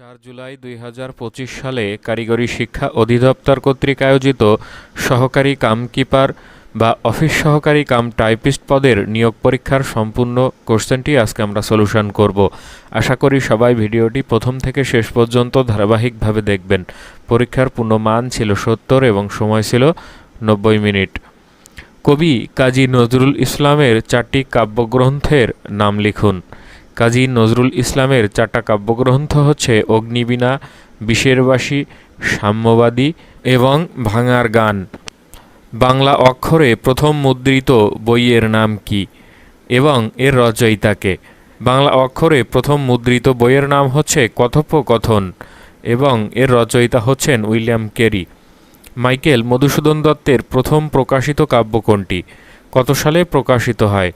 চার জুলাই দুই হাজার পঁচিশ সালে কারিগরি শিক্ষা অধিদপ্তর কর্তৃক আয়োজিত সহকারী কামকিপার বা অফিস সহকারী কাম টাইপিস্ট পদের নিয়োগ পরীক্ষার সম্পূর্ণ কোশ্চেনটি আজকে আমরা সলিউশন করব। আশা করি সবাই ভিডিওটি প্রথম থেকে শেষ পর্যন্ত ধারাবাহিকভাবে দেখবেন। পরীক্ষার পূর্ণ মান ছিল সত্তর এবং সময় ছিল নব্বই মিনিট। কবি কাজী নজরুল ইসলামের চারটি কাব্যগ্রন্থের নাম লিখুন। কাজী নজরুল ইসলামের চারটা কাব্যগ্রন্থ হচ্ছে অগ্নিবীণা বিষেরবাসী সাম্যবাদী এবং ভাঙার গান। বাংলা অক্ষরে প্রথম মুদ্রিত বইয়ের নাম কি এবং এর রচয়িতাকে বাংলা অক্ষরে প্রথম মুদ্রিত বইয়ের নাম হচ্ছে কথোপকথন এবং এর রচয়িতা হচ্ছেন উইলিয়াম কেরি। মাইকেল মধুসূদন দত্তের প্রথম প্রকাশিত কাব্য কোনটি? কত সালে প্রকাশিত হয়?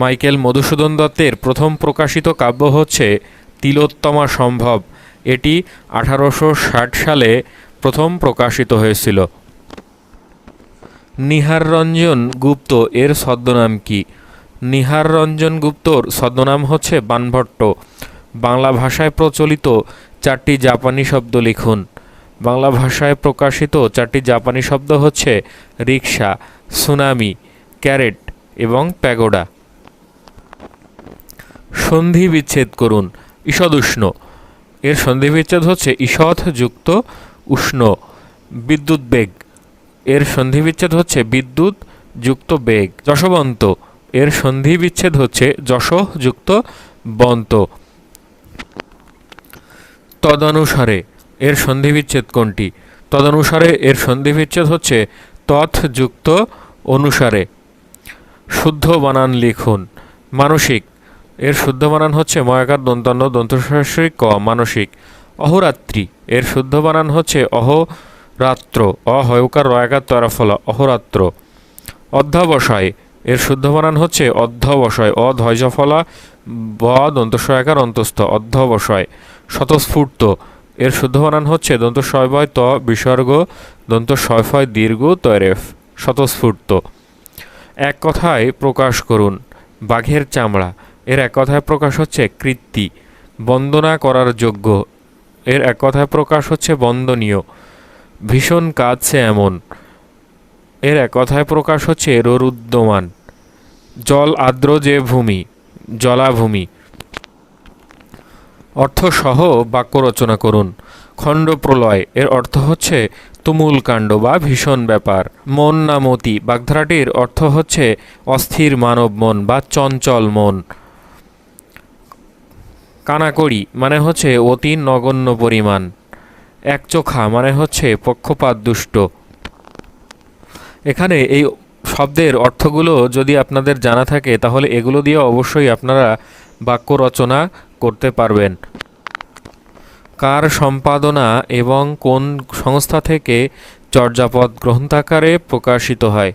মাইকেল মধুসূদন দত্তের প্রথম প্রকাশিত কাব্য হচ্ছে তিলোত্তমা সম্ভব। এটি আঠারোশো ষাট সালে প্রথম প্রকাশিত হয়েছিল। নিহার রঞ্জন গুপ্ত এর ছদ্মনাম কি? নিহার রঞ্জন গুপ্তর ছদ্মনাম হচ্ছে বানভট্ট। বাংলা ভাষায় প্রচলিত চারটি জাপানি শব্দ লিখুন। বাংলা ভাষায় প্রকাশিত চারটি জাপানি শব্দ হচ্ছে রিক্সা সুনামি, ক্যারেট এবং প্যাগোডা। সন্ধি বিচ্ছেদ করুন ঈষদ উষ্ণ। এর সন্ধি বিচ্ছেদ হচ্ছে ঈষৎ যুক্ত উষ্ণ, বিদ্যুৎ বেগ। এর সন্ধি বিচ্ছেদ হচ্ছে বিদ্যুৎ যুক্ত বেগ, যশবন্ত। এর সন্ধি বিচ্ছেদ হচ্ছে যশ যুক্ত বন্ত। তদনুসারে এর সন্ধি বিচ্ছেদ কোনটি? তদনুসারে এর সন্ধি বিচ্ছেদ হচ্ছে তথ যুক্ত অনুসারে। শুদ্ধ বানান লিখুন, মানসিক। এর শুদ্ধ বানান হচ্ছে ময়াকার দন্তান্ন দন্তস্বরী ক মানসিক। অহরাত্রি। এর শুদ্ধ বানান হচ্ছে অহরাত্র। অহয়কার রয়াকার তরাফলা অহরাত্র। অধ্যাবসায়। এর শুদ্ধ বানান হচ্ছে অধ্যবসায়। অধৈজফলা ব দন্তস্বয়াকার অন্তস্থ। অধ্যবসায়। স্বতঃস্ফূর্ত। এর শুদ্ধ বানান হচ্ছে দন্ত শয়বয় ত বিসর্গ দন্ত শয়ফয় দীর্ঘ, তরেফ। স্বতঃস্ফূর্ত। এক কথায় প্রকাশ করুন। বাঘের চামড়া। এর এক কথায় প্রকাশ হচ্ছে কৃত্তি, বন্দনা করার যোগ্য। এর এক কথায় প্রকাশ হচ্ছে বন্দনীয়, ভীষণ কাঁদছে এমন। এর এক কথায় প্রকাশ হচ্ছে ররুদ্যমান জল আর্দ্র যে ভূমি, জলাভূমি। অর্থসহ বাক্য রচনা করুন, খণ্ড প্রলয়, এর অর্থ হচ্ছে তুমুল কাণ্ড বা ভীষণ ব্যাপার। মন না মতি, বাগধারাটির অর্থ হচ্ছে অস্থির মানব মন বা চঞ্চল মন। কানাকড়ি মানে হচ্ছে অতি নগণ্য পরিমাণ। একচোখা মানে হচ্ছে পক্ষপাত দুষ্ট। এখানে এই শব্দের অর্থগুলো যদি আপনাদের জানা থাকে, তাহলে এগুলো দিয়ে অবশ্যই আপনারা বাক্য রচনা করতে পারবেন। কার সম্পাদনা এবং কোন সংস্থা থেকে চর্যাপদ গ্রন্থাকারে প্রকাশিত হয়?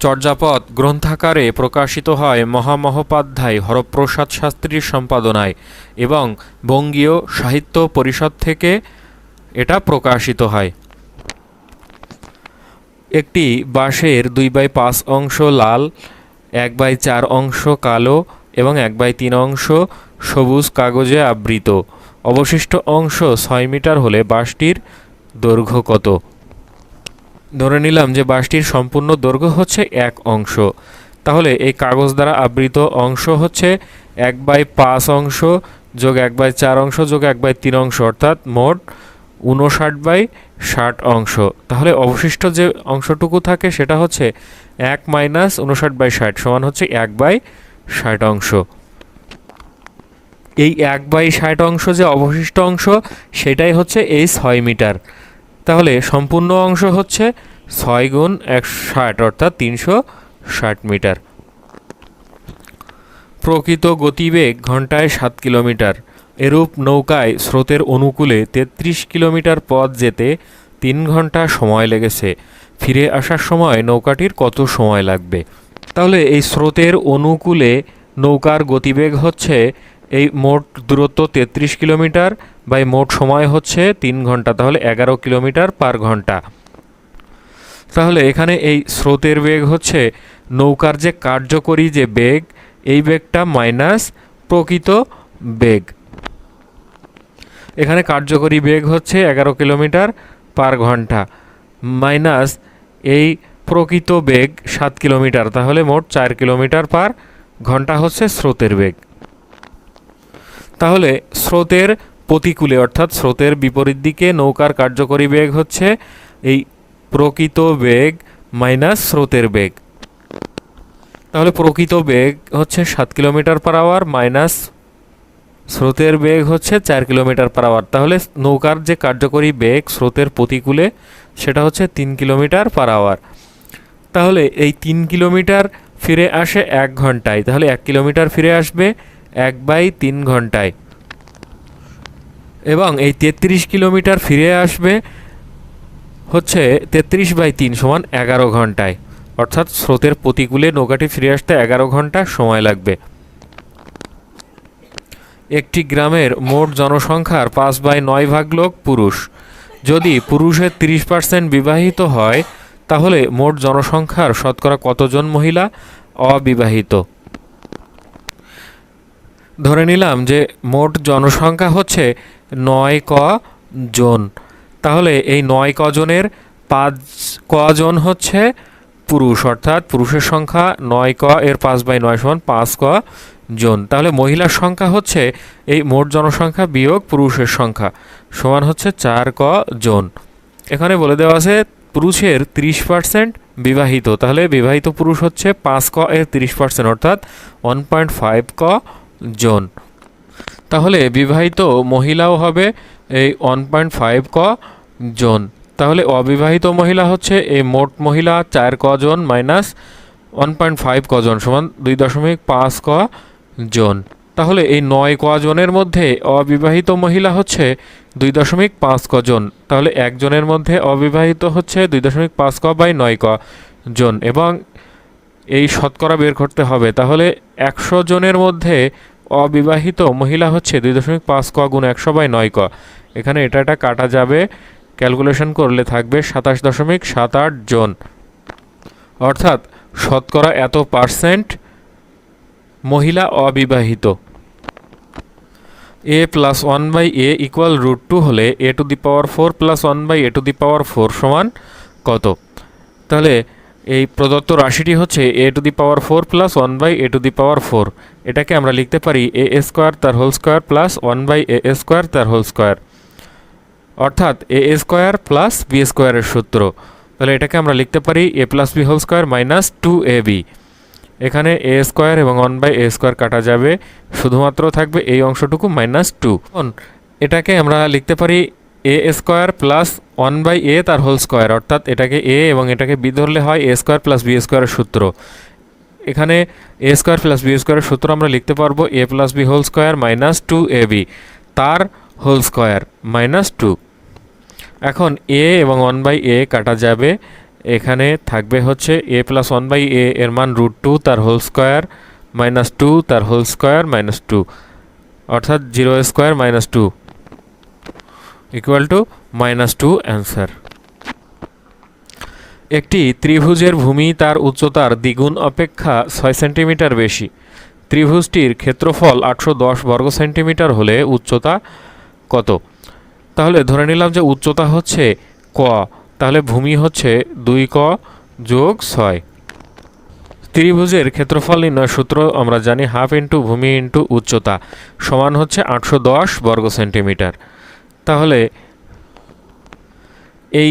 চর্যাপদ গ্রন্থাকারে প্রকাশিত হয় মহামহোপাধ্যায় হরপ্রসাদ শাস্ত্রীর সম্পাদনায় এবং বঙ্গীয় সাহিত্য পরিষদ থেকে এটা প্রকাশিত হয়। একটি বাঁশের দুই বাই পাঁচ অংশ লাল, এক বাই চার অংশ কালো এবং এক বাই তিন অংশ সবুজ কাগজে আবৃত। অবশিষ্ট অংশ ছয় মিটার হলে বাঁশটির দৈর্ঘ্য কত? ধরে নিলাম যে বাঁশটির সম্পূর্ণ দৈর্ঘ্য হচ্ছে এক অংশ। তাহলে এই কাগজ দ্বারা আবৃত অংশ হচ্ছে এক বাই পাঁচ অংশ যোগ এক বাই চার অংশ যোগ এক বাই তিন অংশ, অর্থাৎ মোট উনষাট বাই ষাট অংশ। তাহলে অবশিষ্ট যে অংশটুকু থাকে সেটা হচ্ছে এক মাইনাস উনষাট বাই ষাট সমান হচ্ছে এক বাই ষাট অংশ। এই এক বাই ষাট অংশ যে অবশিষ্ট অংশ, সেটাই হচ্ছে এই ছয় মিটার। তাহলে সম্পূর্ণ অংশ হচ্ছে ছয় গুণ এক ষাট, অর্থাৎ তিনশো ষাট মিটার। প্রকৃত গতিবেগ ঘন্টায় সাত কিলোমিটার। এরূপ নৌকায় স্রোতের অনুকূলে তেত্রিশ কিলোমিটার পথ যেতে তিন ঘণ্টা সময় লেগেছে। ফিরে আসার সময় নৌকাটির কত সময় লাগবে? তাহলে এই স্রোতের অনুকূলে নৌকার গতিবেগ হচ্ছে এই মোট দূরত্ব তেত্রিশ কিলোমিটার বাই মোট সময় হচ্ছে তিন ঘণ্টা, তাহলে এগারো কিলোমিটার পার ঘণ্টা। তাহলে এখানে এই স্রোতের বেগ হচ্ছে, নৌকার যে কার্যকরী যে বেগ, এই বেগটা মাইনাস প্রকৃত বেগ। এখানে কার্যকরী বেগ হচ্ছে এগারো কিলোমিটার পার ঘণ্টা, মাইনাস এই প্রকৃত বেগ সাত কিলোমিটার, তাহলে মোট চার কিলোমিটার পার ঘণ্টা হচ্ছে স্রোতের বেগ। তাহলে স্রোতের প্রতিকূলে, অর্থাৎ স্রোতের বিপরীত দিকে নৌকার কার্যকরী বেগ হচ্ছে এই প্রকৃত বেগ মাইনাস স্রোতের বেগ। তাহলে প্রকৃত বেগ হচ্ছে সাত কিলোমিটার পার আওয়ার মাইনাস স্রোতের বেগ হচ্ছে চার কিলোমিটার পার আওয়ার তাহলে নৌকার যে কার্যকরী বেগ স্রোতের প্রতিকূলে, সেটা হচ্ছে তিন কিলোমিটার পার আওয়ার তাহলে এই তিন কিলোমিটার ফিরে আসে এক ঘন্টায়। তাহলে এক কিলোমিটার ফিরে আসবে এক বাই তিন ঘন্টায়। এবং এই তেত্রিশ কিলোমিটার ফিরে আসবে হচ্ছে তেত্রিশ বাই তিন সমান এগারো ঘন্টায়। অর্থাৎ স্রোতের প্রতিকূলে নৌকাটি ফিরে আসতে এগারো ঘণ্টা সময় লাগবে। একটি গ্রামের মোট জনসংখ্যার পাঁচ বাই নয় ভাগ লোক পুরুষ। যদি পুরুষের তিরিশ পার্সেন্ট বিবাহিত হয়, তাহলে মোট জনসংখ্যার শতকরা কতজন মহিলা? অবিবাহিত। ধরে নিলাম যে মোট জনসংখ্যা হচ্ছে নয় ক জন। তাহলে এই নয় কজনের পাঁচ কজন হচ্ছে পুরুষ, অর্থাৎ পুরুষের সংখ্যা নয় ক, এর পাঁচ বাই নয় সমান পাঁচ ক জন। তাহলে মহিলার সংখ্যা হচ্ছে এই মোট জনসংখ্যা বিয়োগ পুরুষের সংখ্যা সমান হচ্ছে চার ক জন। এখানে বলে দেওয়া আছে পুরুষের ত্রিশ পার্সেন্ট বিবাহিত। তাহলে বিবাহিত পুরুষ হচ্ছে পাঁচ ক এর তিরিশ পার্সেন্ট, অর্থাৎ ওয়ান পয়েন্ট ফাইভ ক জন। তাহলে বিবাহিত মহিলাও হবে এই ওয়ান পয়েন্ট ফাইভ ক জন। তাহলে অবিবাহিত মহিলা হচ্ছে এই মোট মহিলা চার কজন মাইনাস ওয়ান পয়েন্ট ফাইভ কজন সমান দুই দশমিক পাঁচ ক জন। তাহলে এই নয় কজনের মধ্যে অবিবাহিত মহিলা হচ্ছে দুই দশমিক পাঁচ কজন তাহলে একজনের মধ্যে অবিবাহিত হচ্ছে দুই দশমিক পাঁচ ক বাই নয় ক জন এবং এই শতকরা বের করতে হবে। তাহলে একশো জনের মধ্যে অবিবাহিত মহিলা হচ্ছে দুই দশমিক পাঁচ ক গুণ একশো বাই নয় ক। এখানে এটা এটা কাটা যাবে। ক্যালকুলেশন করলে থাকবে সাতাশ দশমিক সাত আট জন। অর্থাৎ শতকরা এত পার্সেন্ট মহিলা অবিবাহিত। A plus one by A equal root two হলে A to the power four plus one by A to the power four সমান কত? তাহলে এই প্রদত্ত রাশিটি হচ্ছে A to the power four plus one by A to the power four এটাকে আমরা লিখতে পারি এ স্কোয়ার তার whole square plus one by A square তার হোল স্কোয়ার অর্থাৎ এ স্কোয়ার প্লাস বি স্কোয়ারের সূত্র। তাহলে এটাকে আমরা লিখতে পারি A plus B whole square minus two A B এখানে এ স্কোয়ার এবং ওয়ান বাই এ স্কোয়ার কাটা যাবে, শুধুমাত্র থাকবে এই অংশটুকু মাইনাস টু এটাকে আমরা লিখতে পারি A square plus one by A তার হোল স্কোয়ার, অর্থাৎ এটাকে এ এবং এটাকে বি ধরলে হয় এ স্কোয়ার প্লাস বি স্কোয়ারের সূত্র। এখানে এ স্কোয়ার প্লাস বি স্কোয়ারের সূত্র আমরা লিখতে পারব A plus B whole square minus two A B, তার হোল স্কোয়ার মাইনাস টু। এখন এ এবং ওয়ান বাই এ কাটা যাবে, এখানে থাকবে হচ্ছে A plus one by A এর মান রুট টু তার হোল স্কোয়ার মাইনাস টু তার হোল স্কোয়ার মাইনাস টু, অর্থাৎ zero square minus two. Equal to minus two answer একটি ত্রিভুজের ভূমি তার উচ্চতার দ্বিগুণ অপেক্ষা ছয় সেন্টিমিটার বেশি। ত্রিভুজটির ক্ষেত্রফল আটশো দশ বর্গ সেন্টিমিটার হলে উচ্চতা কত? তাহলে ধরে নিলাম যে উচ্চতা হচ্ছে ক, তাহলে ভূমি হচ্ছে দুই ক যোগ ছয়। ত্রিভুজের ক্ষেত্রফল নির্ণয় সূত্র আমরা জানি হাফ ইন্টু ভূমি ইন্টু উচ্চতা সমান হচ্ছে আটশো দশ বর্গ সেন্টিমিটার। তাহলে এই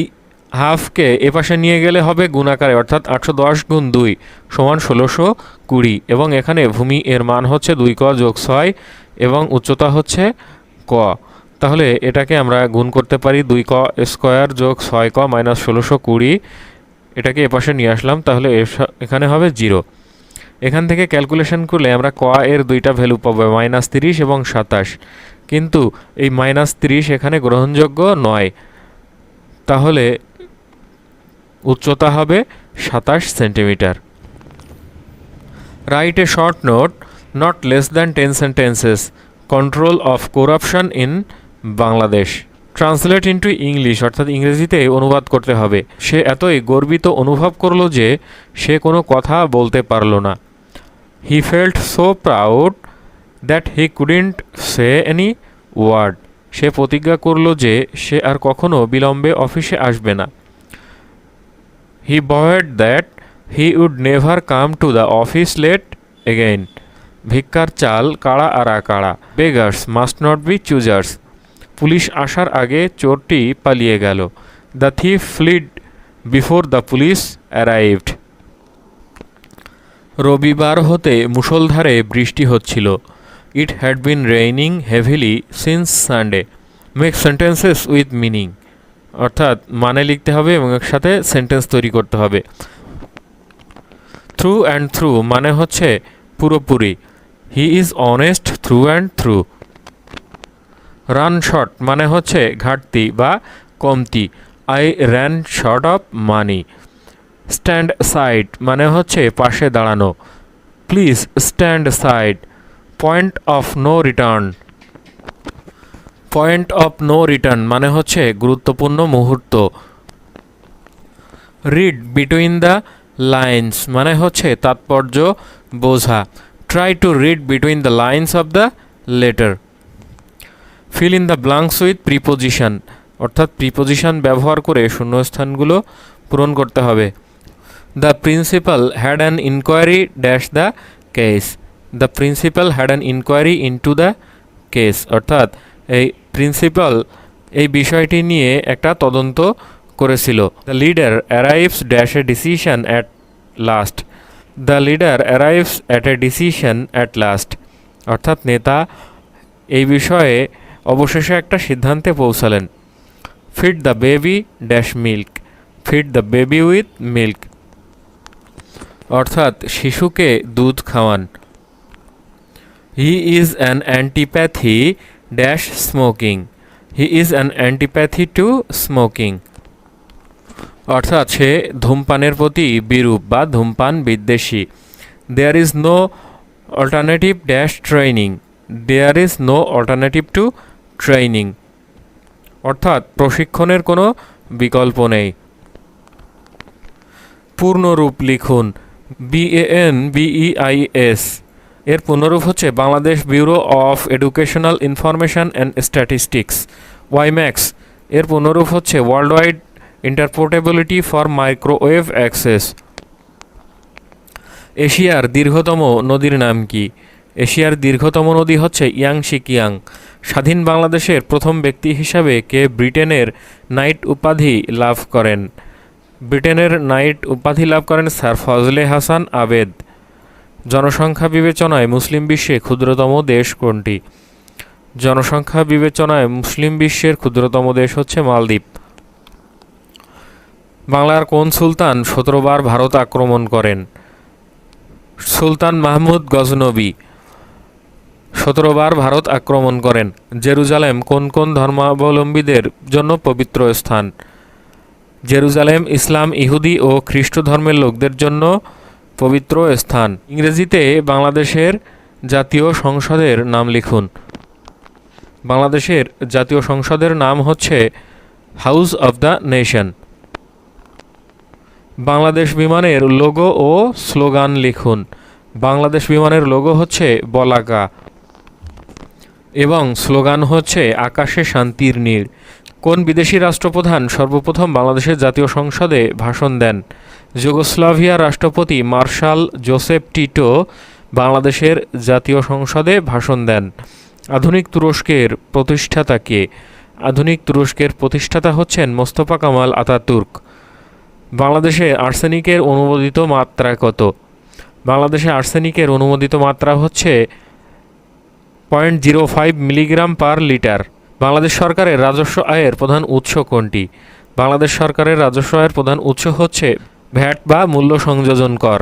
হাফকে এপাশে নিয়ে গেলে হবে গুণাকারে, অর্থাৎ আটশো দশ গুণ দুই সমান ষোলোশো কুড়ি এবং এখানে ভূমি এর মান হচ্ছে দুই ক যোগ ছয় এবং উচ্চতা হচ্ছে ক। তাহলে এটাকে আমরা গুণ করতে পারি দুই ক স্কোয়ার যোগ ছয় ক মাইনাস ষোলোশো কুড়ি। এটাকে এপাশে নিয়ে আসলাম, তাহলে এখানে হবে জিরো। এখান থেকে ক্যালকুলেশন করলে আমরা ক এর দুইটা ভ্যালু পাবো, মাইনাস তিরিশ এবং সাতাশ। কিন্তু এই মাইনাস তিরিশ এখানে গ্রহণযোগ্য নয়। তাহলে উচ্চতা হবে সাতাশ centimetre. Write a short note not less than ten sentences control of corruption in Bangladesh translate into English অর্থাৎ ইংরেজিতে অনুবাদ করতে হবে। সে এতই গর্বিত অনুভব করল যে সে কোনো কথা বলতে পারল না। He felt so proud that he couldn't say any word সে প্রতিজ্ঞা করল যে সে আর কখনো বিলম্বে অফিসে আসবে না। He vowed that he would never come to the office late again ভিক্ষার চাল কাড়া আরা কাড়া beggars must not be choosers police আসার আগে চোরটি পালিয়ে গেল। The thief fled before the police arrived রবিবার হতে মুষলধারে বৃষ্টি হচ্ছিল। It had been raining heavily since Sunday make sentences with meaning অর্থাৎ মানে লিখতে হবে এবং এর সাথে সেন্টেন্স তৈরি করতে হবে। থ্রু অ্যান্ড থ্রু মানে হচ্ছে পুরোপুরি। He is honest through and through run short মানে হচ্ছে ঘাটতি বা কমতি। I ran short of money stand side মানে হচ্ছে পাশে দাঁড়ানো। Please stand side point of no return point of no return মানে হচ্ছে গুরুত্বপূর্ণ মুহূর্ত। রিড বিটুইন দ্য লাইন্স মানে হচ্ছে তাৎপর্য বোঝা। Try to read between the lines of the letter fill in the blanks with preposition অর্থাৎ প্রিপোজিশন ব্যবহার করে শূন্যস্থানগুলো পূরণ করতে হবে। The principal had an inquiry dash the case the principal had an inquiry into the case অর্থাৎ, এই principal এই বিষয়টি নিয়ে একটা তদন্ত করেছিল। The leader arrives dash a decision at last the leader arrives at a decision at last অর্থাৎ, নেতা এই বিষয়ে অবশেষে একটা সিদ্ধান্তে পৌঁছালেন। Feed the baby dash milk feed the baby with milk অর্থাৎ, শিশুকে দুধ খাওয়ান। He is an antipathy dash smoking he is an antipathy to smoking অর্থাৎ সে ধূমপানের প্রতি বিরূপ বা ধূমপান বিদ্বেষী। There is no alternative dash training there is no alternative to training অর্থাৎ প্রশিক্ষণের কোনো বিকল্প নেই। পূর্ণরূপ লিখুন। বিএএন বিইআইএস এর পুনরূপ হচ্ছে Bangladesh bureau of educational information and statistics WiMAX এর পুনরূপ হচ্ছে world wide interoperability for microwave access. এশিয়ার দীর্ঘতম নদীর নাম কি? এশিয়ার দীর্ঘতম নদী হচ্ছে ইয়াংশি কিয়াং স্বাধীন বাংলাদেশের প্রথম ব্যক্তি হিসাবে কে ব্রিটেনের নাইট উপাধি লাভ করেন? ব্রিটেনের নাইট উপাধি লাভ করেন স্যার ফজলে হাসান আবেদ। জনসংখ্যা বিবেচনায় মুসলিম বিশ্বে ক্ষুদ্রতম দেশ কোনটি? জনসংখ্যা বিবেচনায় মুসলিম বিশ্বের ক্ষুদ্রতম দেশ হচ্ছে মালদ্বীপ। বাংলার কোন সুলতান সতেরোবার ভারত আক্রমণ করেন? সুলতান মাহমুদ গজনবী সতেরোবার ভারত আক্রমণ করেন। জেরুজালেম কোন কোন ধর্মাবলম্বীদের জন্য পবিত্র স্থান? জেরুজালেম ইসলাম ইহুদি ও খ্রিস্ট ধর্মের লোকদের জন্য পবিত্র স্থান। ইংরেজিতে বাংলাদেশের জাতীয় সংসদের নাম লিখুন। বাংলাদেশের জাতীয় সংসদের নাম হচ্ছে house of the nation. Bangladesh বিমানের লোগো ও স্লোগান লিখুন। বাংলাদেশ বিমানের লোগো হচ্ছে বলাকা এবং স্লোগান হচ্ছে আকাশে শান্তির নীড় কোন বিদেশি রাষ্ট্রপ্রধান সর্বপ্রথম বাংলাদেশের জাতীয় সংসদে ভাষণ দেন? যুগোস্লাভিয়ার রাষ্ট্রপতি মার্শাল জোসেফ টিটো বাংলাদেশের জাতীয় সংসদে ভাষণ দেন। আধুনিক তুরস্কের প্রতিষ্ঠাতা কে? আধুনিক তুরস্কের প্রতিষ্ঠাতা হচ্ছেন মোস্তফা কামাল আতাতুর্ক। বাংলাদেশে আর্সেনিকের অনুমোদিত মাত্রা কত? বাংলাদেশে আর্সেনিকের অনুমোদিত মাত্রা হচ্ছে point zero five milligram per litre. Bangladesh সরকারের রাজস্ব আয়ের প্রধান উৎস কোনটি? বাংলাদেশ সরকারের রাজস্ব আয়ের প্রধান উৎস হচ্ছে ভ্যাট বা মূল্য সংযোজন কর।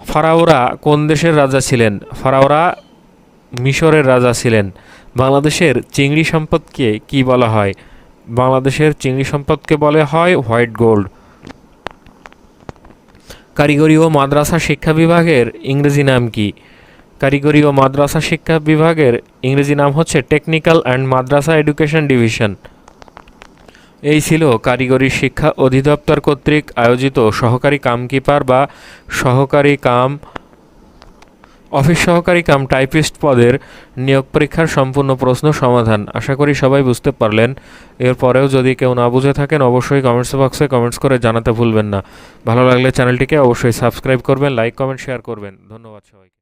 ফারাওরা কোন দেশের রাজা ছিলেন? ফারাওরা মিশরের রাজা ছিলেন। বাংলাদেশের চিংড়ি সম্পদকে কি বলা হয়? বাংলাদেশের চিংড়ি সম্পদকে বলে হয় হোয়াইট গোল্ড। কারিগরি ও মাদ্রাসা শিক্ষা বিভাগের ইংরেজি নাম কি? কারিগরি ও মাদ্রাসা শিক্ষা বিভাগের ইংরেজি নাম হচ্ছে technical and madrasah education division. এই ছিল কারিগরি শিক্ষা অধিদপ্তর কর্তৃক আয়োজিত সহকারী কামকিপার বা সহকারী কাম, অফিস সহকারী কাম টাইপিস্ট পদের নিয়োগ পরীক্ষার সম্পূর্ণ প্রশ্ন সমাধান। আশা করি সবাই বুঝতে পারলেন। এরপরেও যদি কেউ না বুঝে থাকেন, অবশ্যই কমেন্টস বক্সে কমেন্টস করে জানাতে ভুলবেন না। ভালো লাগলে চ্যানেলটিকে অবশ্যই সাবস্ক্রাইব করবেন লাইক কমেন্ট শেয়ার করবেন। ধন্যবাদ সবাইকে।